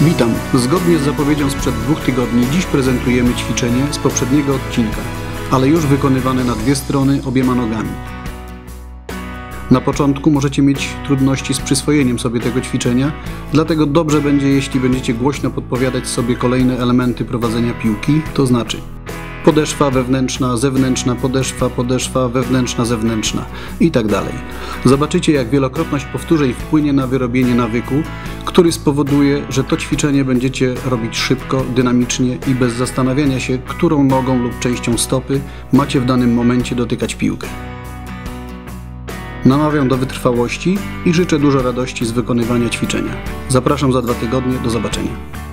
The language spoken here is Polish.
Witam. Zgodnie z zapowiedzią sprzed dwóch tygodni, dziś prezentujemy ćwiczenie z poprzedniego odcinka, ale już wykonywane na dwie strony obiema nogami. Na początku możecie mieć trudności z przyswojeniem sobie tego ćwiczenia, dlatego dobrze będzie, jeśli będziecie głośno podpowiadać sobie kolejne elementy prowadzenia piłki, to znaczy podeszwa wewnętrzna, zewnętrzna, podeszwa, podeszwa, wewnętrzna, zewnętrzna i tak dalej. Zobaczycie, jak wielokrotność powtórzeń wpłynie na wyrobienie nawyku, który spowoduje, że to ćwiczenie będziecie robić szybko, dynamicznie i bez zastanawiania się, którą nogą lub częścią stopy macie w danym momencie dotykać piłkę. Namawiam do wytrwałości i życzę dużo radości z wykonywania ćwiczenia. Zapraszam za dwa tygodnie. Do zobaczenia.